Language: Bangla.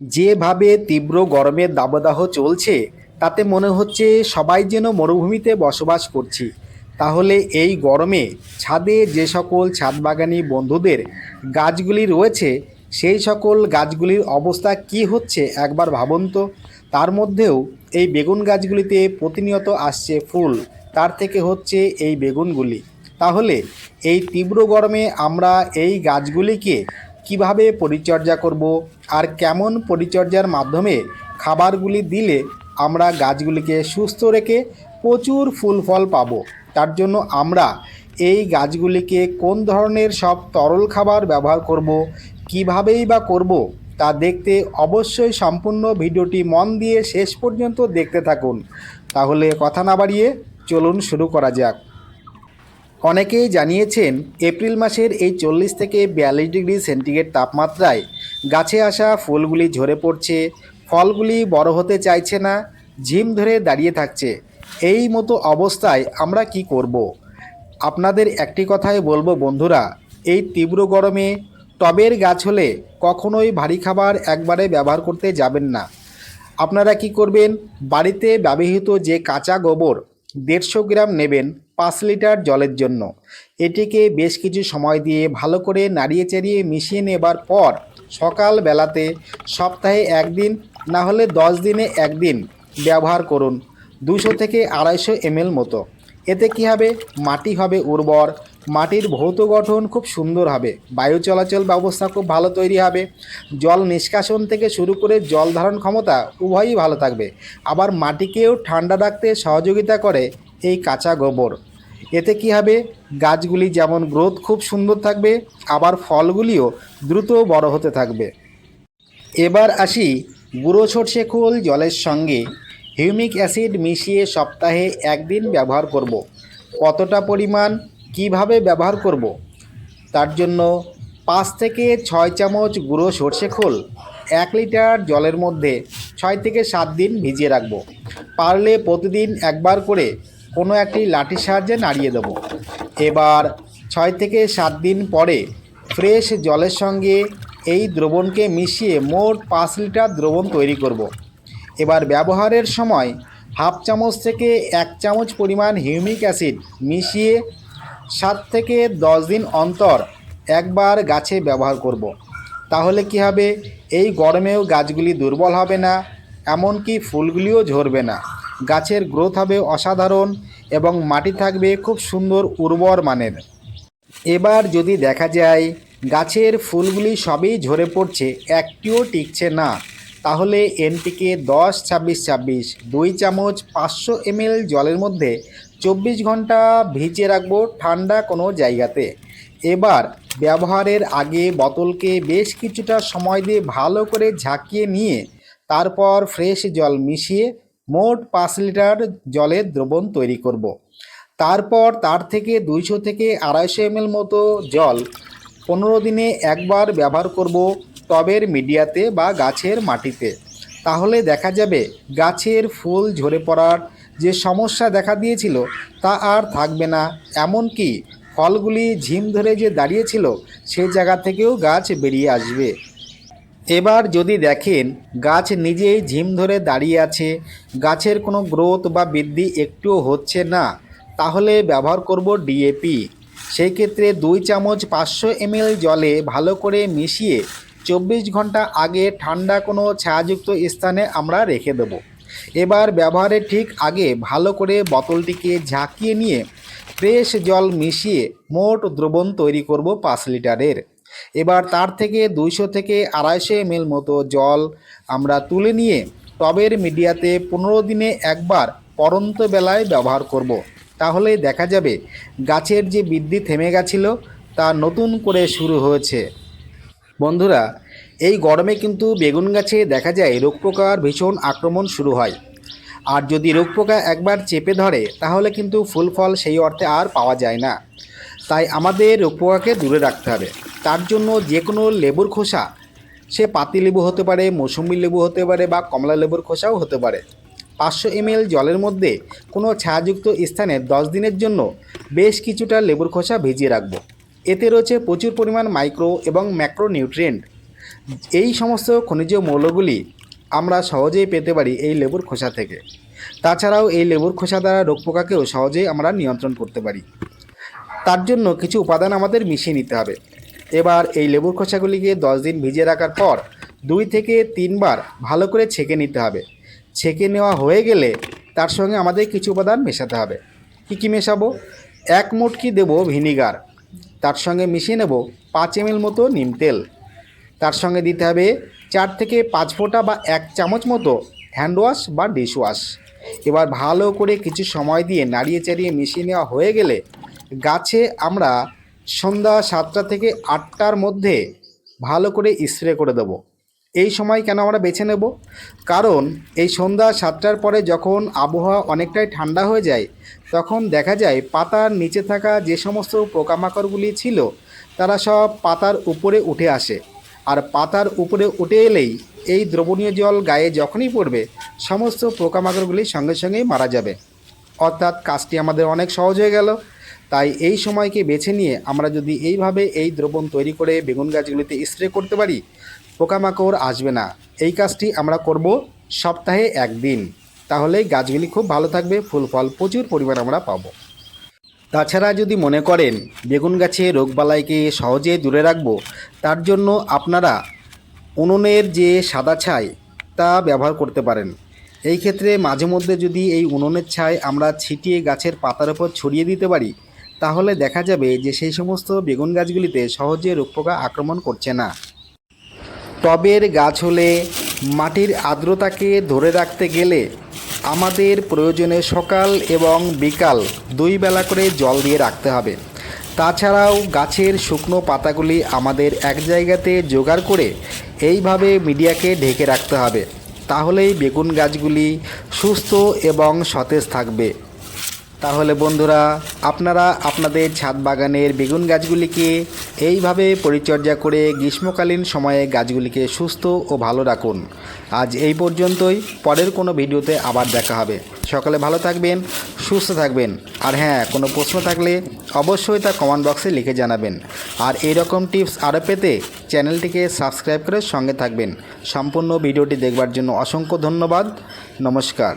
যেভাবে তীব্র গরমের দাবদাহ চলছে, তাতে মনে হচ্ছে সবাই যেন মরুভূমিতে বসবাস করছি। তাহলে এই গরমে ছাদে যে সকল ছাদবাগানি বন্ধুদের গাছগুলি রয়েছে, সেই সকল গাছগুলির অবস্থা কি হচ্ছে একবার ভাবুন তো। তার মধ্যেও এই বেগুন গাছগুলিতে প্রতিনিয়ত আসছে ফুল, তার থেকে হচ্ছে এই বেগুনগুলি। তাহলে এই তীব্র গরমে আমরা এই গাছগুলিকে কীভাবে পরিচর্যা করব আর কেমন পরিচর্যার মাধ্যমে খাবারগুলি দিলে আমরা গাছগুলিকে সুস্থ রেখে প্রচুর ফুল ফল পাব? তার জন্য আমরা এই গাছগুলিকে কোন ধরনের সব তরল খাবার ব্যবহার করব? কিভাবেই বা করব? তা দেখতে অবশ্যই সম্পূর্ণ ভিডিওটি মন দিয়ে শেষ পর্যন্ত দেখতে থাকুন। তাহলে কথা না বাড়িয়ে চলুন শুরু করা যাক। অনেকেই জানিয়েছেন, এপ্রিল মাসের এই চল্লিশ থেকে বিয়াল্লিশ ডিগ্রি সেন্টিগ্রেড তাপমাত্রায় গাছে আসা ফুলগুলি ঝরে পড়ছে, ফলগুলি বড় হতে চাইছে না, ঝিম ধরে দাঁড়িয়ে থাকছে। এই মতো অবস্থায় আমরা কি করব। আপনাদের একটি কথাই বলব বন্ধুরা, এই তীব্র গরমে টবের গাছ হলে কখনোই ভারী খাবার একবারে ব্যবহার করতে যাবেন না। আপনারা কি করবেন? বাড়িতে ব্যবহৃত যে কাঁচা গোবর দেড়শো গ্রাম নেবেন পাঁচ লিটার জলের জন্য। এটিকে বেশ কিছু সময় দিয়ে ভালো করে নাড়িয়ে চাড়িয়ে মিশিয়ে নেবার পর সকাল বেলাতে সপ্তাহে একদিন, না হলে দশ দিনে একদিন ব্যবহার করুন দুশো থেকে আড়াইশো এমএল মতো। এতে কী হবে? মাটি হবে উর্বর, মাটির ভৌত গঠন খুব সুন্দর হবে, বায়ু চলাচল ব্যবস্থা খুব ভালো তৈরি হবে, জল নিষ্কাশন থেকে শুরু করে জল ধারণ ক্ষমতা উভয়ই ভালো থাকবে। আবার মাটিকেও ঠান্ডা রাখতে সহযোগিতা করে এই কাঁচা গোবর। এতে কি হবে? গাছগুলি যেমন গ্রোথ খুব সুন্দর থাকবে, আবার ফলগুলিও দ্রুত বড় হতে থাকবে। এবার আসি গুঁড়ো সর্ষে খোল জলের সঙ্গে। হিউমিক অ্যাসিড মিশিয়ে সপ্তাহে একদিন ব্যবহার করব। কতটা পরিমাণ, কীভাবে ব্যবহার করব। তার জন্য পাঁচ থেকে ছয় চামচ গুঁড়ো সর্ষে খোল, এক লিটার জলের মধ্যে ছয় থেকে সাত দিন ভিজিয়ে রাখব। পারলে প্রতিদিন একবার করে কোনো একটি লাঠির সাহায্যে নাড়িয়ে দেবো এবার ছয় থেকে সাত দিন পরে ফ্রেশ জলের সঙ্গে এই দ্রবণকে মিশিয়ে মোট পাঁচ লিটার দ্রবণ তৈরি করব। এবার ব্যবহারের সময় হাফ চামচ থেকে এক চামচ পরিমাণ হিউমিক অ্যাসিড মিশিয়ে সাত থেকে দশ দিন অন্তর একবার গাছে ব্যবহার করব। তাহলে কি হবে এই গরমেও গাছগুলি দুর্বল হবে না, এমনকি ফুলগুলিও ঝরবে না গাছের গ্রোথ হবে অসাধারণ এবং মাটি থাকবে খুব সুন্দর উর্বর মানের। এবার যদি দেখা যায়, গাছের ফুলগুলি সবই ঝরে পড়ছে, একটিও টিকছে না। তাহলে এনপিকে দশ, ছাব্বিশ ছাব্বিশ, দুই চামচ পাঁচশো এমএল জলের মধ্যে চব্বিশ ঘণ্টা ভিজিয়ে রাখব ঠান্ডা কোনো জায়গাতে। এবার ব্যবহারের আগে বোতলকে বেশ কিছুটা সময় দিয়ে ভালো করে ঝাঁকিয়ে নিয়ে তারপর ফ্রেশ জল মিশিয়ে মোট পাঁচ লিটার জলের দ্রবণ তৈরি করব। তারপর তার থেকে দুইশো থেকে আড়াইশো এমএল মতো জল পনেরো দিনে একবার ব্যবহার করব টবের মিডিয়াতে বা গাছের মাটিতে। তাহলে দেখা যাবে গাছের ফুল ঝরে পড়ার যে সমস্যা দেখা দিয়েছিল তা আর থাকবে না। এমনকি ফলগুলি ঝিম ধরে যে দাঁড়িয়েছিল সে জায়গা থেকেও গাছ বেরিয়ে আসবে। এবার যদি দেখেন, গাছ নিজেই ঝিম ধরে দাঁড়িয়ে আছে, গাছের কোনো গ্রোথ বা বৃদ্ধি একটুও হচ্ছে না, তাহলে ব্যবহার করব ডিএপি সেই ক্ষেত্রে দুই চামচ পাঁচশো এমএল জলে ভালো করে মিশিয়ে চব্বিশ ঘণ্টা আগে ঠান্ডা কোনো ছায়াযুক্ত স্থানে আমরা রেখে দেব। এবার ব্যবহারের ঠিক আগে ভালো করে বোতলটিকে ঝাঁকিয়ে নিয়ে ফ্রেশ জল মিশিয়ে মোট দ্রবণ তৈরি করব পাঁচ লিটারের। এবার তার থেকে দুইশো থেকে আড়াইশো এমএল মতো জল আমরা তুলে নিয়ে টবের মিডিয়াতে পনেরো দিনে একবার পরন্ত বেলায় ব্যবহার করব। তাহলে দেখা যাবে গাছের যে বৃদ্ধি থেমে গেছিল, তা নতুন করে শুরু হয়েছে। বন্ধুরা, এই গরমে কিন্তু বেগুন গাছে দেখা যায় রোগ পোকার ভীষণ আক্রমণ শুরু হয়। আর যদি রোগ পোকা একবার চেপে ধরে, তাহলে কিন্তু ফুল ফল সেই অর্থে আর পাওয়া যায় না। তাই আমাদের রোগ পোকাকে দূরে রাখতে হবে। তার জন্য যে কোনো লেবুর খোসা, সে পাতি লেবু হতে পারে, মৌসুমি লেবু হতে পারে বা কমলা লেবুর খোসাও হতে পারে। পাঁচশো এমএল জলের মধ্যে কোনো ছায়াযুক্ত স্থানে দশ দিনের জন্য বেশ কিছুটা লেবুর খোসা ভিজিয়ে রাখব। এতে রয়েছে প্রচুর পরিমাণ মাইক্রো এবং ম্যাক্রো নিউট্রিয়েন্ট এই সমস্ত খনিজ মৌলগুলি আমরা সহজেই পেতে পারি এই লেবুর খোসা থেকে। তাছাড়াও এই লেবুর খোসা দ্বারা রোগ পোকাকেও সহজেই আমরা নিয়ন্ত্রণ করতে পারি। তার জন্য কিছু উপাদান আমাদের মিশিয়ে নিতে হবে। এবার এই লেবুর খোসাগুলিকে দশ দিন ভিজিয়ে রাখার পর দুই থেকে তিনবার ভালো করে ছেঁকে নিতে হবে। ছেঁকে নেওয়া হয়ে গেলে তার সঙ্গে আমাদের কিছু উপাদান মেশাতে হবে। কী কী মেশাবো? এক মুটকি দেব ভিনিগার। তার সঙ্গে মিশিয়ে নেব পাঁচ এম মতো নিম তেল। তার সঙ্গে দিতে হবে চার থেকে পাঁচ ফোঁটা বা এক চামচ মতো হ্যান্ড ওয়াশ বা ডিশ ওয়াশ। এবার ভালো করে কিছু সময় দিয়ে নাড়িয়ে চাড়িয়ে মিশিয়ে নেওয়া হয়ে গেলে গাছে আমরা সন্ধ্যা সাতটা থেকে আটটার মধ্যে ভালো করে স্প্রে করে দেবো। এই সময় কেন আমরা বেছে নেব? কারণ এই সন্ধ্যা সাতটার পরে যখন আবহাওয়া অনেকটাই ঠান্ডা হয়ে যায়, তখন দেখা যায় পাতার নিচে থাকা যে সমস্ত পোকামাকড়গুলি ছিল, তারা সব পাতার উপরে উঠে আসে। আর পাতার উপরে উঠে এলেই এই দ্রবণীয় জল গায়ে যখনই পড়বে, সমস্ত পোকামাকড়গুলি সঙ্গে সঙ্গেই মারা যাবে। অর্থাৎ কাজটি আমাদের অনেক সহজ হয়ে গেল। তাই এই সময়কে বেছে নিয়ে আমরা যদি এইভাবে এই দ্রবণ তৈরি করে বেগুন গাছগুলিতে স্প্রে করতে পারি, পোকামাকড় আসবে না। এই কাজটি আমরা করব সপ্তাহে একদিন। তাহলে গাছগুলি খুব ভালো থাকবে ফুল ফল প্রচুর পরিমাণ আমরা পাবো। তাছাড়া যদি মনে করেন বেগুন গাছে রোগবালাইকে সহজে দূরে রাখব, তার জন্য আপনারা উনুনের যে সাদা ছাই, তা ব্যবহার করতে পারেন। এই ক্ষেত্রে মাঝে মধ্যে যদি এই উনুনের ছাই আমরা ছিটিয়ে গাছের পাতার উপর ছড়িয়ে দিতে পারি তাহলে দেখা যাবে যে সেই সমস্ত বেগুন গাছগুলিতে সহজে রোগ পোকা আক্রমণ করছে না। টবের গাছ হলে মাটির আর্দ্রতাকে ধরে রাখতে গেলে আমাদের প্রয়োজনে সকাল এবং বিকাল দুই বেলা করে জল দিয়ে রাখতে হবে। তাছাড়াও গাছের শুকনো পাতাগুলি আমাদের এক জায়গাতে জোগাড় করে এইভাবে মিডিয়াকে ঢেকে রাখতে হবে। তাহলেই বেগুন গাছগুলি সুস্থ এবং সতেজ থাকবে। তাহলে বন্ধুরা, আপনারা আপনাদের ছাদ বাগানের বেগুন গাছগুলিকে এইভাবে পরিচর্যা করে গ্রীষ্মকালীন সময়ে গাছগুলিকে সুস্থ ও ভালো রাখুন। আজ এই পর্যন্তই, পরের কোনো ভিডিওতে আবার দেখা হবে। সকালে ভালো থাকবেন, সুস্থ থাকবেন। আর হ্যাঁ কোনো প্রশ্ন থাকলে অবশ্যই তা কমেন্ট বক্সে লিখে জানাবেন। আর এই রকম টিপস আরও পেতে চ্যানেলটিকে সাবস্ক্রাইব করে সঙ্গে থাকবেন। সম্পূর্ণ ভিডিওটি দেখবার জন্য অসংখ্য ধন্যবাদ। নমস্কার।